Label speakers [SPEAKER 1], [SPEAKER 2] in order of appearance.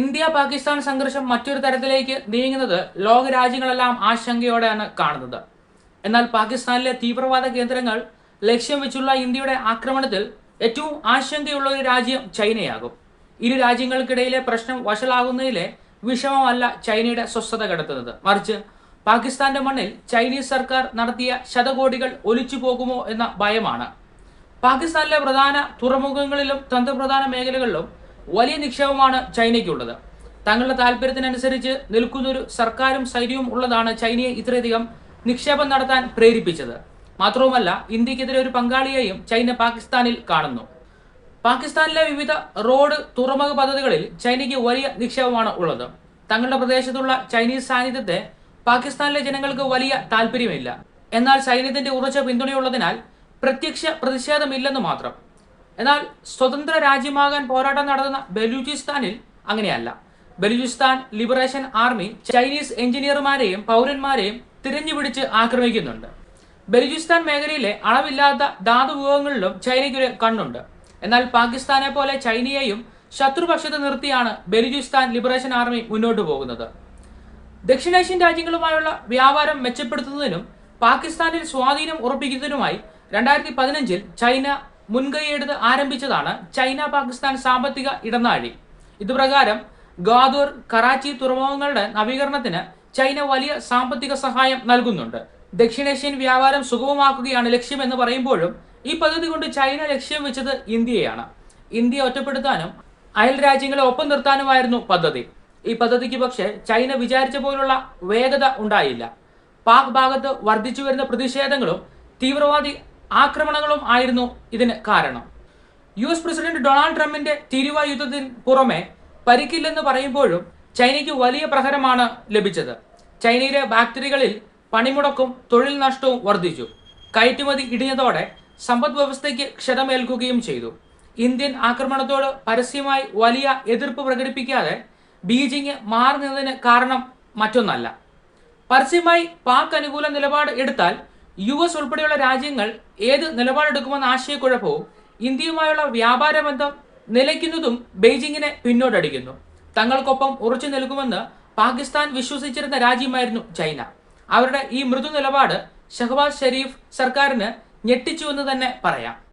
[SPEAKER 1] India Pakistan സംഘർഷം മറ്റൊരു തരത്തിലേക്ക് നീങ്ങുന്നത് ലോക രാജ്യങ്ങളെല്ലാം ആശങ്കയോടെയാണ് കാണുന്നത്. എന്നാൽ പാകിസ്ഥാനിലെ തീവ്രവാദ കേന്ദ്രങ്ങൾ ലക്ഷ്യം വെച്ചുള്ള ഇന്ത്യയുടെ ആക്രമണത്തിൽ ഏറ്റവും ആശങ്കയുള്ള ഒരു രാജ്യം ചൈനയാകും. ഇരു രാജ്യങ്ങൾക്കിടയിലെ പ്രശ്നം വഷളാകുന്നതിലെ വിഷമമല്ല ചൈനയുടെ സ്വസ്ഥത കടത്തുന്നത് മറിച്ച് പാകിസ്ഥാന്റെ മണ്ണിൽ ചൈനീസ് സർക്കാർ നടത്തിയ ശതകോടികൾ ഒലിച്ചു പോകുമോ എന്ന ഭയമാണ്. പാകിസ്ഥാനിലെ പ്രധാന തുറമുഖങ്ങളിലും തന്ത്രപ്രധാന മേഖലകളിലും വലിയ നിക്ഷേപമാണ് ചൈനയ്ക്കുള്ളത്. തങ്ങളുടെ താല്പര്യത്തിനനുസരിച്ച് നിൽക്കുന്നൊരു സർക്കാരും സൈന്യവും ഉള്ളതാണ് ചൈനയെ ഇത്രയധികം നിക്ഷേപം നടത്താൻ പ്രേരിപ്പിച്ചത്. മാത്രവുമല്ല ഇന്ത്യക്കെതിരെ ഒരു പങ്കാളിയെയും ചൈന പാകിസ്ഥാനിൽ കാണുന്നു. പാകിസ്ഥാനിലെ വിവിധ റോഡ് തുറമുഖ പദ്ധതികളിൽ ചൈനയ്ക്ക് വലിയ നിക്ഷേപമാണ് ഉള്ളത്. തങ്ങളുടെ പ്രദേശത്തുള്ള ചൈനീസ് സാന്നിധ്യത്തെ പാകിസ്ഥാനിലെ ജനങ്ങൾക്ക് വലിയ താല്പര്യമില്ല. എന്നാൽ സൈന്യത്തിന്റെ ഉറച്ച പിന്തുണയുള്ളതിനാൽ പ്രത്യക്ഷ പ്രതിഷേധമില്ലെന്ന് മാത്രം. എന്നാൽ സ്വതന്ത്ര രാജ്യമാകാൻ പോരാട്ടം നടത്തുന്ന ബലൂചിസ്ഥാനിൽ അങ്ങനെയല്ല. ബലൂചിസ്ഥാൻ ലിബറേഷൻ ആർമി ചൈനീസ് എഞ്ചിനീയർമാരെയും പൗരന്മാരെയും തിരഞ്ഞുപിടിച്ച് ആക്രമിക്കുന്നുണ്ട്. ബലൂചിസ്ഥാൻ മേഖലയിലെ അളവില്ലാത്ത ധാതു വിഭവങ്ങളിലും ചൈനയ്ക്കൊരു കണ്ണുണ്ട്. എന്നാൽ പാകിസ്ഥാനെ പോലെ ചൈനയെയും ശത്രുപക്ഷത്ത് നിർത്തിയാണ് ബലൂചിസ്ഥാൻ ലിബറേഷൻ ആർമി മുന്നോട്ട് പോകുന്നത്. ദക്ഷിണേഷ്യൻ രാജ്യങ്ങളുമായുള്ള വ്യാപാരം മെച്ചപ്പെടുത്തുന്നതിനും പാകിസ്ഥാനിൽ സ്വാധീനം ഉറപ്പിക്കുന്നതിനുമായി രണ്ടായിരത്തി പതിനഞ്ചിൽ ചൈന മുൻകൈയെടുത്ത് ആരംഭിച്ചതാണ് ചൈന പാകിസ്ഥാൻ സാമ്പത്തിക ഇടനാഴി. ഇതുപ്രകാരം ഗാദൂർ കറാച്ചി തുറമുഖങ്ങളുടെ നവീകരണത്തിന് ചൈന വലിയ സാമ്പത്തിക സഹായം നൽകുന്നുണ്ട്. ദക്ഷിണേഷ്യൻ വ്യാപാരം സുഗമമാക്കുകയാണ് ലക്ഷ്യമെന്ന് പറയുമ്പോഴും ഈ പദ്ധതി കൊണ്ട് ചൈന ലക്ഷ്യം വെച്ചത് ഇന്ത്യയാണ് ഇന്ത്യയെ ഒറ്റപ്പെടുത്താനും അയൽ രാജ്യങ്ങളെ ഒപ്പം നിർത്താനുമായിരുന്നു പദ്ധതി. ഈ പദ്ധതിക്ക് പക്ഷേ ചൈന വിചാരിച്ച പോലുള്ള വേഗത ഉണ്ടായില്ല. പാക് ഭാഗത്ത് വർദ്ധിച്ചു വരുന്ന പ്രതിഷേധങ്ങളും തീവ്രവാദി ആക്രമണങ്ങളും ആയിരുന്നു ഇതിന് കാരണം. യു എസ് പ്രസിഡന്റ് ഡൊണാൾഡ് ട്രംപിന്റെ തിരുവ യുദ്ധത്തിന് പുറമെ പരിക്കില്ലെന്ന് പറയുമ്പോഴും ചൈനയ്ക്ക് വലിയ പ്രഹരമാണ് ലഭിച്ചത്. ചൈനയിലെ ഫാക്ടറികളിൽ പണിമുടക്കും തൊഴിൽ നഷ്ടവും വർദ്ധിച്ചു. കയറ്റുമതി ഇടിഞ്ഞതോടെ സമ്പദ് വ്യവസ്ഥയ്ക്ക് ക്ഷതമേൽക്കുകയും ചെയ്തു. ഇന്ത്യൻ ആക്രമണത്തോട് പരസ്യമായി വലിയ എതിർപ്പ് പ്രകടിപ്പിക്കാതെ ബീജിംഗ് മാറുന്നതിന് കാരണം മറ്റൊന്നല്ല. പരസ്യമായി പാക് അനുകൂല നിലപാട് എടുത്താൽ യു എസ് ഉൾപ്പെടെയുള്ള രാജ്യങ്ങൾ ഏത് നിലപാടെടുക്കുമെന്ന ആശയക്കുഴപ്പവും ഇന്ത്യയുമായുള്ള വ്യാപാര ബന്ധം നിലയ്ക്കുന്നതും ബെയ്ജിങ്ങിനെ പിന്നോട്ടടിക്കുന്നു. തങ്ങൾക്കൊപ്പം ഉറച്ചു നിൽക്കുമെന്ന് പാകിസ്ഥാൻ വിശ്വസിച്ചിരുന്ന രാജ്യമായിരുന്നു ചൈന. അവരുടെ ഈ മൃദു നിലപാട് ഷഹബാസ് ഷെരീഫ് സർക്കാരിന് ഞെട്ടിച്ചുവെന്ന് തന്നെ പറയാം.